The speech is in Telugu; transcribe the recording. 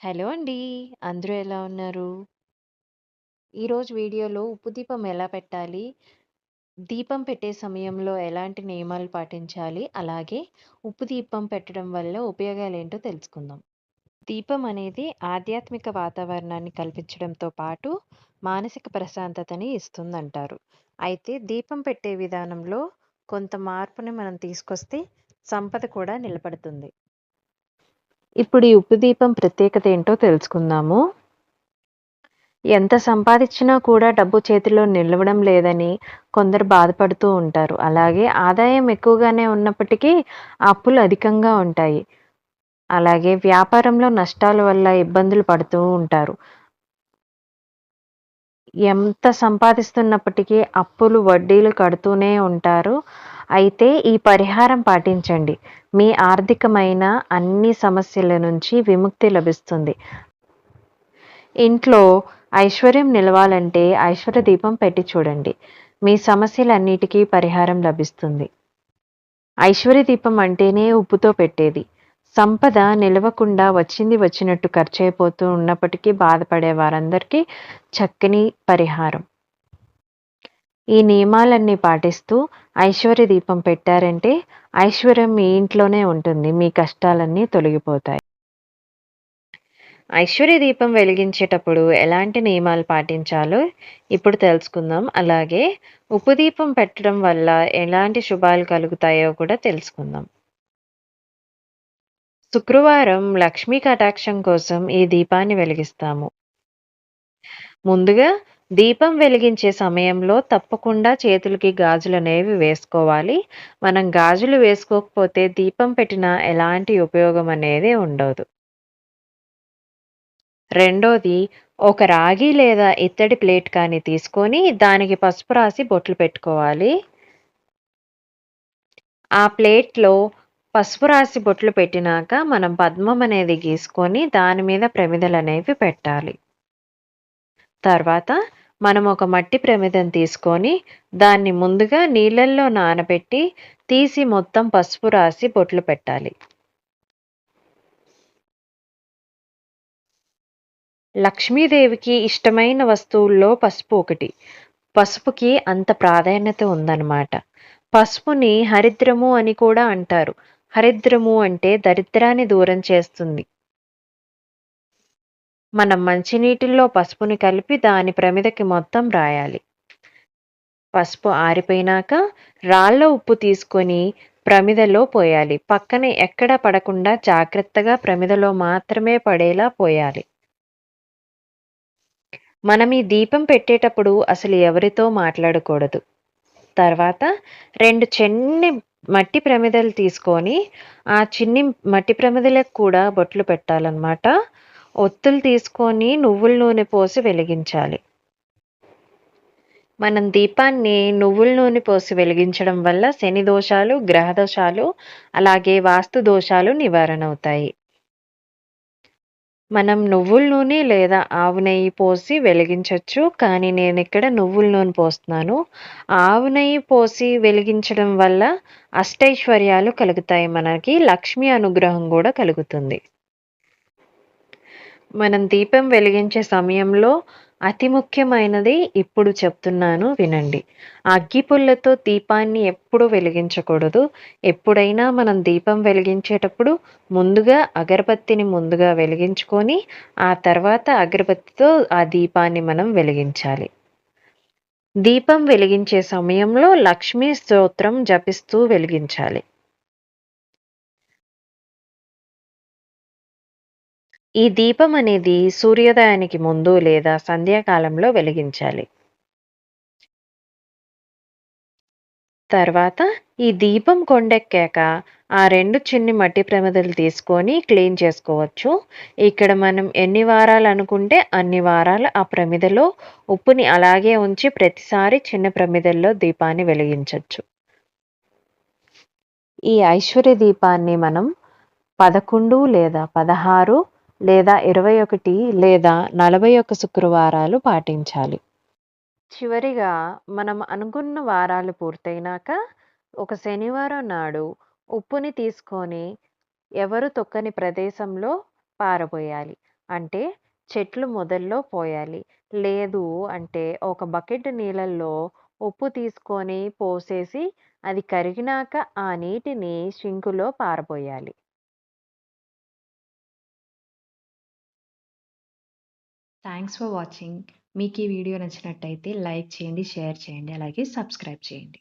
హలో అండి. అందరూ ఎలా ఉన్నారు? ఈరోజు వీడియోలో ఉప్పు దీపం ఎలా పెట్టాలి? దీపం పెట్టే సమయంలో ఎలాంటి నియమాలు పాటించాలి? అలాగే ఉప్పు దీపం పెట్టడం వల్ల ఉపయోగాలేంటో తెలుసుకుందాం. దీపం అనేది ఆధ్యాత్మిక వాతావరణాన్ని కల్పించడంతో పాటు మానసిక ప్రశాంతతని ఇస్తుందంటారు. అయితే దీపం పెట్టే విధానంలో కొంత మార్పుని మనం తీసుకొస్తే సంపద కూడా నిలబడుతుంది. ఇప్పుడు ఈ ఉప్పు దీపం ప్రత్యేకత ఏంటో తెలుసుకుందాము. ఎంత సంపాదించినా కూడా డబ్బు చేతిలో నిలవడం లేదని కొందరు బాధపడుతూ ఉంటారు. అలాగే ఆదాయం ఎక్కువగానే ఉన్నప్పటికీ అప్పులు అధికంగా ఉంటాయి. అలాగే వ్యాపారంలో నష్టాల వల్ల ఇబ్బందులు పడుతూ ఉంటారు. ఎంత సంపాదిస్తున్నప్పటికీ అప్పులు, వడ్డీలు కడుతూనే ఉంటారు. అయితే ఈ పరిహారం పాటించండి. మీ ఆర్థికమైన అన్ని సమస్యల నుంచి విముక్తి లభిస్తుంది. ఇంట్లో ఐశ్వర్యం నిలవాలంటే ఐశ్వర్య దీపం పెట్టి చూడండి. మీ సమస్యలన్నిటికీ పరిహారం లభిస్తుంది. ఐశ్వర్య దీపం అంటేనే ఉప్పుతో పెట్టేది. సంపద నిలవకుండా వచ్చింది వచ్చినట్టు ఖర్చయిపోతూ ఉన్నప్పటికీ బాధపడే వారందరికీ చక్కని పరిహారం. ఈ నియమాలన్నీ పాటిస్తూ ఐశ్వర్య దీపం పెట్టారంటే ఐశ్వర్యం మీ ఇంట్లోనే ఉంటుంది. మీ కష్టాలన్నీ తొలగిపోతాయి. ఐశ్వర్య దీపం వెలిగించేటప్పుడు ఎలాంటి నియమాలు పాటించాలో ఇప్పుడు తెలుసుకుందాం. అలాగే ఉప్పు దీపం పెట్టడం వల్ల ఎలాంటి శుభాలు కలుగుతాయో కూడా తెలుసుకుందాం. శుక్రవారం లక్ష్మీ కటాక్షం కోసం ఈ దీపాన్ని వెలిగిస్తాము. ముందుగా దీపం వెలిగించే సమయంలో తప్పకుండా చేతులకి గాజులు అనేవి వేసుకోవాలి. మనం గాజులు వేసుకోకపోతే దీపం పెట్టిన ఎలాంటి ఉపయోగం అనేది ఉండదు. రెండోది ఒక రాగి లేదా ఇత్తడి ప్లేట్ కానీ తీసుకొని దానికి పసుపు రాసి బొట్లు పెట్టుకోవాలి. ఆ ప్లేట్‌లో పసుపు రాసి బొట్లు పెట్టినాక మనం పద్మం అనేది గీసుకొని దాని మీద ప్రమిదలనేవి పెట్టాలి. తర్వాత మనం ఒక మట్టి ప్రమిదం తీసుకొని దాన్ని ముందుగా నీళ్ళల్లో నానబెట్టి తీసి మొత్తం పసుపు రాసి బొట్లు పెట్టాలి. లక్ష్మీదేవికి ఇష్టమైన వస్తువుల్లో పసుపు ఒకటి. పసుపుకి అంత ప్రాధాన్యత ఉందన్నమాట. పసుపుని హరిద్రము అని కూడా అంటారు. హరిద్రము అంటే దరిద్రాన్ని దూరం చేస్తుంది. మనం మంచినీటిల్లో పసుపుని కలిపి దాని ప్రమిదకి మొత్తం రాయాలి. పసుపు ఆరిపోయినాక రాళ్ళ ఉప్పు తీసుకొని ప్రమిదలో పోయాలి. పక్కన ఎక్కడ పడకుండా జాగ్రత్తగా ప్రమిదలో మాత్రమే పడేలా పోయాలి. మనం ఈ దీపం పెట్టేటప్పుడు అసలు ఎవరితో మాట్లాడకూడదు. తర్వాత రెండు చిన్ని మట్టి ప్రమిదలు తీసుకొని ఆ చిన్ని మట్టి ప్రమిదలకు కూడా బొట్లు పెట్టాలన్నమాట. ఒత్తులు తీసుకొని నువ్వుల నూనె పోసి వెలిగించాలి. మనం దీపాన్ని నువ్వుల నూనె పోసి వెలిగించడం వల్ల శని దోషాలు, గ్రహ దోషాలు, అలాగే వాస్తు దోషాలు నివారణ అవుతాయి మనం నువ్వుల నూనె లేదా ఆవు నెయ్యి పోసి వెలిగించవచ్చు కానీ నేను ఇక్కడ నువ్వుల నూనె పోస్తున్నాను. ఆవు నెయ్యి పోసి వెలిగించడం వల్ల అష్టైశ్వర్యాలు కలుగుతాయి మనకి. లక్ష్మీ అనుగ్రహం కూడా కలుగుతుంది. మనం దీపం వెలిగించే సమయంలో అతి ముఖ్యమైనది ఇప్పుడు చెప్తున్నాను వినండి. అగ్గిపుల్లతో దీపాన్ని ఎప్పుడూ వెలిగించకూడదు. ఎప్పుడైనా మనం దీపం వెలిగించేటప్పుడు ముందుగా అగరబత్తిని ముందుగా వెలిగించుకొని ఆ తర్వాత అగరబత్తితో ఆ దీపాన్ని మనం వెలిగించాలి. దీపం వెలిగించే సమయంలో లక్ష్మీ స్తోత్రం జపిస్తూ వెలిగించాలి. ఈ దీపం అనేది సూర్యోదయానికి ముందు లేదా సంధ్యాకాలంలో వెలిగించాలి. తర్వాత ఈ దీపం కొండెక్కాక ఆ రెండు చిన్ని మట్టి ప్రమిదలు తీసుకొని క్లీన్ చేసుకోవచ్చు. ఇక్కడ మనం ఎన్ని వారాలు అనుకుంటే అన్ని వారాలు ఆ ప్రమిదలో ఉప్పుని అలాగే ఉంచి ప్రతిసారి చిన్న ప్రమిదల్లో దీపాన్ని వెలిగించవచ్చు ఈ ఐశ్వర్య దీపాన్ని మనం 11 లేదా 16 లేదా 21 లేదా 41 శుక్రవారాలు పాటించాలి. చివరిగా మనం అనుకున్న వారాలు పూర్తయినాక ఒక శనివారం నాడు ఉప్పుని తీసుకొని ఎవరు తొక్కని ప్రదేశంలో పారబోయాలి. అంటే చెట్లు మొదల్లో పోయాలి. లేదు అంటే ఒక బకెట్ నీళ్ళల్లో ఉప్పు తీసుకొని పోసేసి అది కరిగినాక ఆ నీటిని సింకులో పారబోయాలి. Thanks for watching. మీకు ఈ వీడియో నచ్చినట్టయితే లైక్ చేయండి, షేర్ చేయండి, అలాగే సబ్స్క్రైబ్ చేయండి.